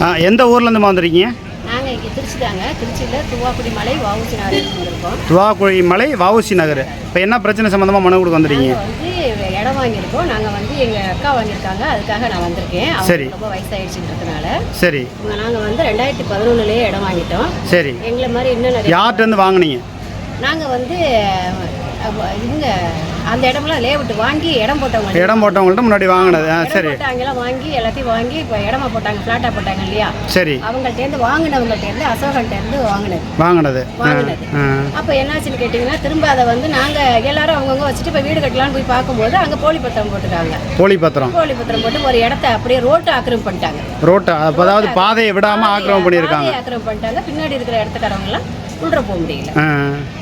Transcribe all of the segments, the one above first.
எந்த ஊர்லேருந்து வந்திருக்கீங்க? நாங்கள் இங்கே திருச்சி தாங்க திருச்சியில் துவாக்குடி மலை வவுசி நகர் வந்திருக்கோம். துவாக்குழி மலை வவுசி நகர். இப்போ என்ன பிரச்சனை சம்மந்தமாக மனு கொடுக்க வந்திருக்கீங்க? வந்து இடம் வாங்கியிருக்கோம். நாங்கள் வந்து எங்கள் அக்கா வாங்கியிருக்காங்க. அதுக்காக நான் வந்திருக்கேன். சரி. ரொம்ப வயசாயிடுச்சுன்றதுனால. சரி. நாங்கள் வந்து ரெண்டாயிரத்தி பதினொன்றுலேயே இடம் வாங்கிட்டோம். சரி. எங்களை மாதிரி இன்னும் நிறைய யார்கிட்டருந்து வாங்குனீங்க? நாங்கள் வந்து இவங்க அந்த இடமெல்லாம் லேஅவுட் வாங்கி இடம் போட்டவங்க. இடம் போட்டவங்கள்ட்ட முன்னாடி வாங்கினது சரி. போட்டாங்கலாம் வாங்கி எல்லாத்தையும் வாங்கி இப்போ இடமா போட்டாங்க ஃப்ளாட்டாக போட்டாங்க இல்லையா? சரி. அவங்கள்ட்டேருந்து வாங்கினவங்கள்ட்டேருந்து அசோகன்ட்டேருந்து வாங்கினது. வாங்கினது. வாங்கினது. அப்போ என்னாச்சுன்னு கேட்டிங்கன்னா திரும்ப அதை வந்து நாங்கள் எல்லாரும் அவங்கவுங்க வச்சுட்டு இப்போ வீடு கட்டலாம்னு போய் பார்க்கும்போது அங்கே போலி பத்திரம் போட்டுட்டாங்க. போலி பத்திரம். போலி பத்திரம் போட்டு ஒரு இடத்த அப்படியே ரோட்டை ஆக்கிரமிப்பு பண்ணிட்டாங்க. ரோட்டை அதாவது பாதையை விடாமல் ஆக்கிரமம் பண்ணியிருக்காங்க. பாதையை ஆக்கிரமிப்பு பண்ணிட்டாங்க. பின்னாடி இருக்கிற இடத்துக்காரவங்கலாம் உள்ள போக முடியல.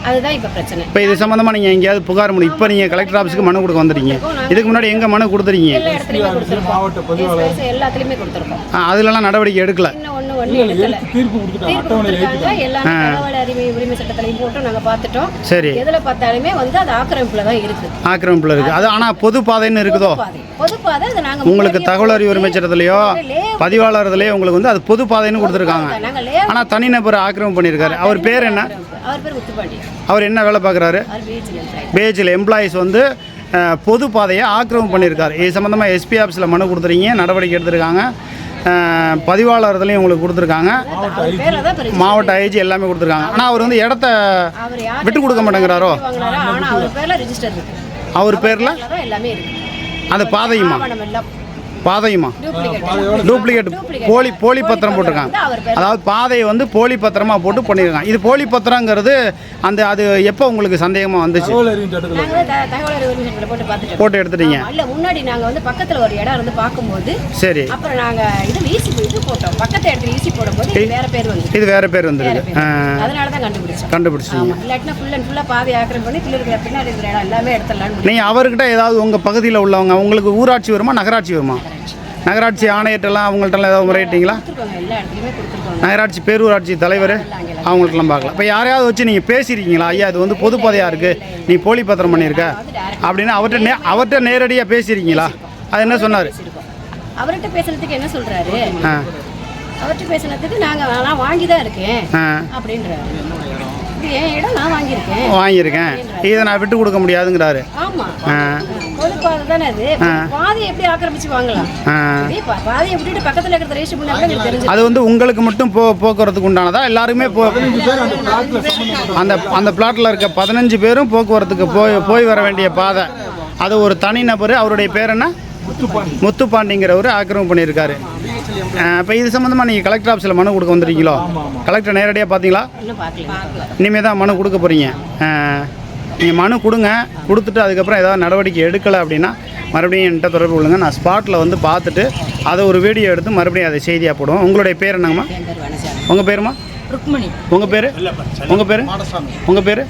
அதுதான் இப்போ பிரச்சனை. இப்போ இது சம்மந்தமாக நீங்கள் எங்கேயாவது புகார் மனு இப்போ நீங்கள் கலெக்டர் ஆஃபீஸுக்கு மனு கொடுக்க வந்துருக்கீங்க. இதுக்கு முன்னாடி எங்கே மனு yes, எல்லாத்துலேயுமே கொடுத்துருக்கோம். ஆ, அதுலலாம் நடவடிக்கை எடுக்கல. சரி. எதில் பார்த்தாலுமே வந்து அது ஆக்கிரமிப்பில் தான் அது பொது பாதைன்னு இருக்குதோ? பாதை அது உங்களுக்கு தகவல் அறிவு உரிமை சட்டத்திலையோ பதிவாளர்லையோ உங்களுக்கு வந்து அது பொது பாதைன்னு கொடுத்துருக்காங்க. ஆனால் தனிநபர் ஆக்கிரமம் பண்ணியிருக்காரு. அவர் பேர் என்ன? அவர் பேர் முத்துப்பாண்டி. அவர் என்ன வேலை பார்க்குறாரு? பேஜில் எம்ப்ளாயிஸ் வந்து பொது பாதையை ஆக்கிரமம் பண்ணியிருக்காரு. இது சம்மந்தமாக எஸ்பி ஆஃபீஸில் மனு கொடுத்துருக்கீங்க நடவடிக்கை எடுத்திருக்காங்க. அஹ், பதிவாளர் இதுலையும் உங்களுக்கு கொடுத்துருக்காங்க. மாவட்ட ஐஜி எல்லாமே கொடுத்துருக்காங்க. ஆனால் அவர் வந்து இடத்த விட்டு கொடுக்க மாட்டேங்கிறாரோ? அவர் பேரில் அந்த பாதையுமா? பாதையுமா? டூப்ளிகேட் டூப்ளிகேட் போலி போலி பத்திரம் போட்டிருக்காங்க. அதாவது பாதையை வந்து போலி பத்திரமா போட்டு பண்ணியிருக்காங்க. இது போலி பத்திரங்கிறது அந்த அது எப்போ உங்களுக்கு சந்தேகமாக வந்துச்சு? நாங்கள் போட்டு எடுத்துட்டீங்க. இல்ல முன்னாடி நாங்க வந்து பக்கத்துல ஒரு இடம் இருந்து பார்க்கும்போது சரி. அப்புறம் நாங்க இது ஈசி இது போட்டோம். பக்கத்து இடத்துல ஈசி போடும்போது இது வேற பேர் வந்து இது வேற பேர் வந்துருக்கு அதனால தான் கண்டுபிடிச்சோம். கண்டுபிடிச்சிட்டீங்க. ஆமா இல்லாட்டினா ஃபுல் அண்ட் ஃபுல்லா பாதை ஆக்கிரம் பண்ணி பிள்ளை இருக்கிற பின்னாடி இருக்கிற இடம் எல்லாமே எடுத்துடலாம்னு நீங்கள் அவர்கிட்ட ஏதாவது உங்கள் பகுதியில் உள்ளவங்க உங்களுக்கு ஊராட்சி வருமா நகராட்சி வருமா? நகராட்சி ஆணையர்கிட்டலாம் அவங்கள்ட்டலாம் ஏதாவது முறையிட்டீங்களா நகராட்சி பேரூராட்சி தலைவர் அவங்கள்ட்டலாம் பார்க்கலாம் இப்போ யாரையாவது வச்சு நீங்கள் பேசியிருக்கீங்களா? ஐயா இது வந்து பொது பாதையாக இருக்குது நீ போலி பத்திரம் பண்ணியிருக்க. அப்படின்னு அவர்கிட்ட நே அவர்கிட்ட நேரடியாக பேசியிருக்கீங்களா? அது என்ன சொன்னார்? அவர்கிட்ட பேசுனதுக்கு என்ன சொல்றாரு? ஆ. அவர்கிட்ட பேசுனதுக்கு நாங்க நான் வாங்கி தான் இருக்கேன். அப்படின்றாரு. என் இடம் நான் வாங்கியிருக்கேன். வாங்கியிருக்கேன். இதை நான் விட்டு கொடுக்க முடியாதுங்கிறாரு. ஆமா. பொதுப்பாதை தானே அது? பாதையை எப்படி ஆக்கிரமிச்சு வாங்கலாம் பாதையை விட்டுட்டு பக்கத்துல இருக்கிற ரேஷன் எங்களுக்கு தெரிஞ்சு அது வந்து உங்களுக்கு மட்டும் போ போக்குவரத்துக்கு உண்டானதா? எல்லாருமே போ அந்த அந்த பிளாட்டில் இருக்க பதினஞ்சு பேரும் போக்குவரத்துக்கு போய் போய் வர வேண்டிய பாதை. அது ஒரு தனிநபர் அவருடைய பேர் என்ன? முத்துப்பாண்டிங்கிறவர் ஆக்கிரமிப்பு பண்ணியிருக்காரு. இப்போ இது சம்மந்தமாக நீங்கள் கலெக்டர் ஆஃபீஸில் மனு கொடுக்க வந்துருக்கீங்களோ? கலெக்டர் நேரடியாக பார்த்தீங்களா இனிமேல் தான் மனு கொடுக்க போகிறீங்க நீங்கள் மனு கொடுங்க. கொடுத்துட்டு அதுக்கப்புறம் ஏதாவது நடவடிக்கை எடுக்கலை அப்படின்னா மறுபடியும் என்கிட்ட தொடர்பு கொள்ளுங்க. நான் ஸ்பாட்டில் வந்து பார்த்துட்டு அதை ஒரு வீடியோ எடுத்து மறுபடியும் அதை செய்தியாக போடுவோம். உங்களுடைய பேர் என்னங்கம்மா? உங்கள் பேருமா? ருக்மணி. உங்கள் பேர்? உங்கள் பேர்? உங்கள் பேர்?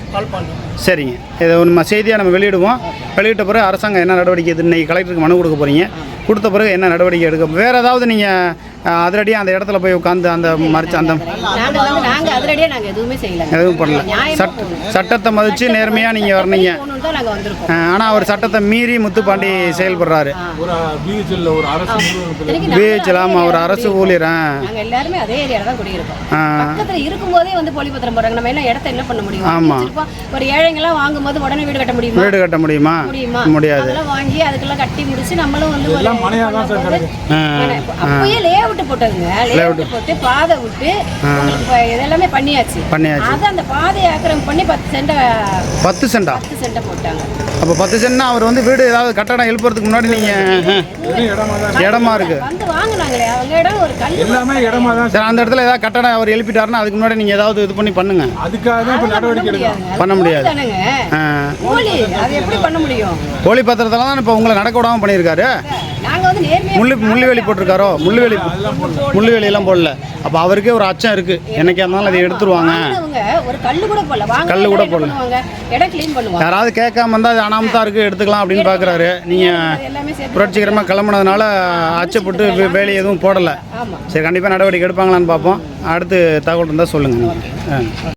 சரிங்க. இதை நம்ம செய்தியாக நம்ம வெளியிடுவோம். வெளியிட்ட பிறகு அரசாங்கம் என்ன நடவடிக்கை இன்னைக்கு கலெக்டருக்கு மனு கொடுக்க போகிறீங்க கொடுத்த பிறகு என்ன நடவடிக்கை எடுக்க வேறு ஏதாவது நீங்கள் அதிரடியாக அந்த இடத்துல போய் உட்காந்து அந்த மறைச்சு அந்த நாங்க வந்து நாங்க அதிரடியா நாங்க எதுவுமே செய்யல. எதுவும் பண்ணல. சட். சட்டத்தை மதித்து நேர்மையாக நீங்கள் வரணுங்க ஆனால் அவர் சட்டத்தை மீறி முத்துப்பாண்டி செயல்படுறாரு. ஒரு பிஹெச்எல்ல ஒரு அரசு ஊழியர் எல்லாருமே அதே ஏரியால தான் குடியிருக்கோம். ஆ. பக்கத்துல இருக்கும்போதே வந்து போலி பத்திரம் போடுறாங்க. நம்ம என்ன இடத்த என்ன பண்ண முடியும்? ஆமா. வச்சிருப்போம். ஒரு ஏழைங்க எல்லாம் வாங்கும்போது உடனே வீடு கட்ட முடியுமா? வீடு கட்ட முடியுமா? முடியாது. அதெல்லாம் வாங்கி அதுக்கெல்லாம் கட்டி முடிச்சு நம்மளும் வந்து எல்லாம். அப்பயே லே அவுட் போட்டதுங்க. லே அவுட் போட்டு பாதை விட்டு இதெல்லாமே பண்ணியாச்சு. பண்ணியாச்சு. அது அந்த பாதையை ஆக்கிரமிப்பு பண்ணி பத்து சென்ட பத்து சென்டா? பத்து சென்ட போட்டாங்க. அப்போ பத்து சென்ட்னா அவர் வந்து வீடு ஏதாவது கட்டடம் எழுப்புறதுக்கு முன்னாடி நீங்கள் இடமா இருக்கு. வந்து வாங்குனாங்களே அவங்க இடம் ஒரு கல் எல்லாமே இடமா தான். சரி அந்த இடத்துல ஏதாவது கட்டடம் அவர் எழுப்பிட்டாருன்னா அதுக்கு முன்னாடி நீங்கள் ஏதாவது இது பண்ணி பண்ணுங்க. அதுக்காக தான் இப்போ நடவடிக்கை எடுக்கணும். பண்ண முடியாது. போலி அது எப்படி பண்ண முடியும்? கோழி பத்திரத்தில் தான் இப்போ உங்களை நடக்க விடாமல் பண்ணியிருக்காரு. முள்ளு முள்ளுவேலி போட்டிருக்காரோ? முள்ளுவேலி முள்ளுவேலி எல்லாம் போடல. அப்போ அவருக்கே ஒரு அச்சம் இருக்கு. என்னைக்கா இருந்தாலும் அதை எடுத்துருவாங்க. கல்லு கூட போடல. வாங்க கல்லு கூட போடல. பண்ணுவாங்க. இடம் க்ளீன் பண்ணுவாங்க. யாராவது கேட்காம இருந்தால் அது அனாமத்தா இருக்கு எடுத்துக்கலாம் அப்படின்னு பார்க்குறாரு நீங்கள் எல்லாமே சேர்த்து புரட்சிகரமாக கிளம்புனதுனால அச்சப்பட்டு வே- வேலை எதுவும் போடலை. சரி கண்டிப்பாக நடவடிக்கை எடுப்பாங்களான்னு பார்ப்போம். அடுத்து தகவல் இருந்தால் சொல்லுங்கள்